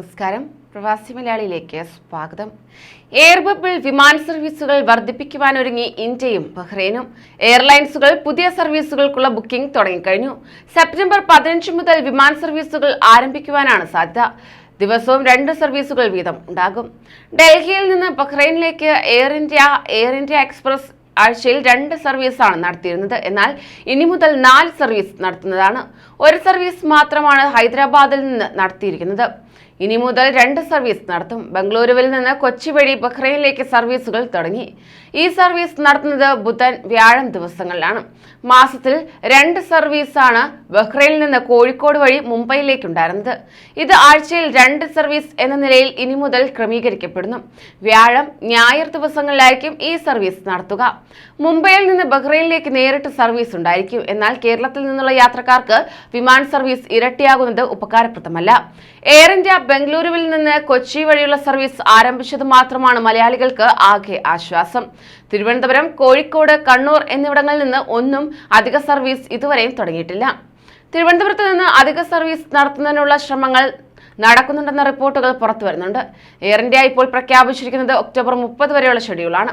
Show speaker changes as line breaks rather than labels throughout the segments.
നമസ്കാരം. പ്രവാസി മലയാളിയിലേക്ക് സ്വാഗതം. എയർ ബബിൾ വിമാന സർവീസുകൾ വർദ്ധിപ്പിക്കുവാനൊരുങ്ങി ഇന്ത്യയും ബഹ്റൈനും. എയർലൈൻസുകൾ പുതിയ സർവീസുകൾക്കുള്ള ബുക്കിംഗ് തുടങ്ങിക്കഴിഞ്ഞു. സെപ്റ്റംബർ പതിനഞ്ച് മുതൽ വിമാന സർവീസുകൾ ആരംഭിക്കുവാനാണ് സാധ്യത. ദിവസവും രണ്ട് സർവീസുകൾ വീതം ഉണ്ടാകും. ഡൽഹിയിൽ നിന്ന് ബഹ്റൈനിലേക്ക് Air India Air India Express ആഴ്ചയിൽ രണ്ട് സർവീസാണ് നടത്തിയിരുന്നത്. എന്നാൽ ഇനി മുതൽ നാല് സർവീസ് നടത്തുന്നതാണ്. ഒരു സർവീസ് മാത്രമാണ് ഹൈദരാബാദിൽ നിന്ന് നടത്തിയിരിക്കുന്നത്. ഇനി മുതൽ രണ്ട് സർവീസ് നടത്തും. ബംഗളൂരുവിൽ നിന്ന് കൊച്ചി വഴി ബഹ്റൈനിലേക്ക് സർവീസുകൾ തുടങ്ങി. ഈ സർവീസ് നടത്തുന്നത് ബുധൻ വ്യാഴം ദിവസങ്ങളിലാണ്. മാസത്തിൽ രണ്ട് സർവീസാണ് ബഹ്റൈനിൽ നിന്ന് കോഴിക്കോട് വഴി മുംബൈയിലേക്കുണ്ടായിരുന്നത്. ഇത് ആഴ്ചയിൽ രണ്ട് സർവീസ് എന്ന നിലയിൽ ഇനി മുതൽ ക്രമീകരിക്കപ്പെടുന്നു. വ്യാഴം ഞായർ ദിവസങ്ങളിലായിരിക്കും ഈ സർവീസ് നടത്തുക. മുംബൈയിൽ നിന്ന് ബഹ്റൈനിലേക്ക് നേരിട്ട് സർവീസ് ഉണ്ടായിരിക്കും. എന്നാൽ കേരളത്തിൽ നിന്നുള്ള യാത്രക്കാർക്ക് വിമാന സർവീസ് ഇരട്ടിയാകുന്നത് ഉപകാരപ്രദമല്ല. എയർ ഇന്ത്യ ബംഗളൂരുവിൽ നിന്ന് കൊച്ചി വഴിയുള്ള സർവീസ് ആരംഭിച്ചത് മാത്രമാണ് മലയാളികൾക്ക് ആകെ ആശ്വാസം. തിരുവനന്തപുരം കോഴിക്കോട് കണ്ണൂർ എന്നിവിടങ്ങളിൽ നിന്ന് ഒന്നും അധിക സർവീസ് ഇതുവരെയും തുടങ്ങിയിട്ടില്ല. തിരുവനന്തപുരത്ത് നിന്ന് അധിക സർവീസ് നടത്തുന്നതിനുള്ള ശ്രമങ്ങൾ നടക്കുന്നുണ്ടെന്ന റിപ്പോർട്ടുകൾ പുറത്തു വരുന്നുണ്ട്. എയർ ഇന്ത്യ ഇപ്പോൾ പ്രഖ്യാപിച്ചിരിക്കുന്നത് ഒക്ടോബർ മുപ്പത് വരെയുള്ള ഷെഡ്യൂളാണ്.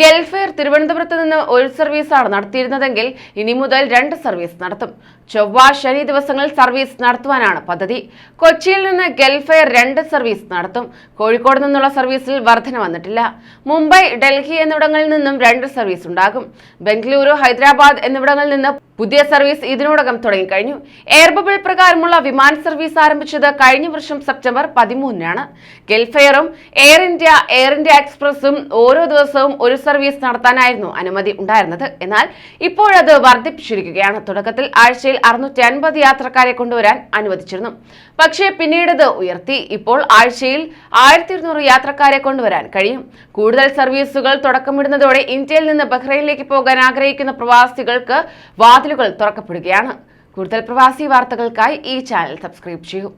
ഗൾഫ് എയർ തിരുവനന്തപുരത്ത് നിന്ന് ഒരു സർവീസാണ് നടത്തിയിരുന്നതെങ്കിൽ ഇനി മുതൽ രണ്ട് സർവീസ് നടത്തും. ചൊവ്വ ശനി ദിവസങ്ങളിൽ സർവീസ് നടത്തുവാനാണ് പദ്ധതി. കൊച്ചിയിൽ നിന്ന് ഗൾഫ് എയർ രണ്ട് സർവീസ് നടത്തും. കോഴിക്കോട് നിന്നുള്ള സർവീസിൽ വർധന വന്നിട്ടില്ല. മുംബൈ ഡൽഹി എന്നിവിടങ്ങളിൽ നിന്നും രണ്ട് സർവീസ് ഉണ്ടാകും. ബംഗളൂരു ഹൈദരാബാദ് എന്നിവിടങ്ങളിൽ നിന്ന് പുതിയ സർവീസ് ഇതിനോടകം തുടങ്ങിക്കഴിഞ്ഞു. എയർ ബബിൾ പ്രകാരമുള്ള വിമാന സർവീസ് ആരംഭിച്ചത് കഴിഞ്ഞ വർഷം സെപ്റ്റംബർ പതിമൂന്നിനാണ്. ഗൾഫ് എയറും എയർ ഇന്ത്യ എയർ ഇന്ത്യ എക്സ്പ്രസും ഓരോ ദിവസവും ഒരു സർവീസ് നടത്താനായിരുന്നു അനുമതി ഉണ്ടായിരുന്നത്. എന്നാൽ ഇപ്പോഴത് വർദ്ധിപ്പിച്ചിരിക്കുകയാണ്. തുടക്കത്തിൽ ആഴ്ചയിൽ അറുന്നൂറ്റി അൻപത് യാത്രക്കാരെ കൊണ്ടുവരാൻ അനുവദിച്ചിരുന്നു. പക്ഷേ പിന്നീടത് ഉയർത്തി. ഇപ്പോൾ ആഴ്ചയിൽ ആയിരത്തി ഇരുന്നൂറ് യാത്രക്കാരെ കൊണ്ടുവരാൻ കഴിയും. കൂടുതൽ സർവീസുകൾ തുടക്കമിടുന്നതോടെ ഇന്ത്യയിൽ നിന്ന് ബഹ്റൈനിലേക്ക് പോകാൻ ആഗ്രഹിക്കുന്ന പ്രവാസികൾക്ക് വാതിലുകൾ തുറക്കപ്പെടുകയാണ്. കൂടുതൽ പ്രവാസി വാർത്തകൾക്കായി ഈ ചാനൽ സബ്സ്ക്രൈബ് ചെയ്യൂ.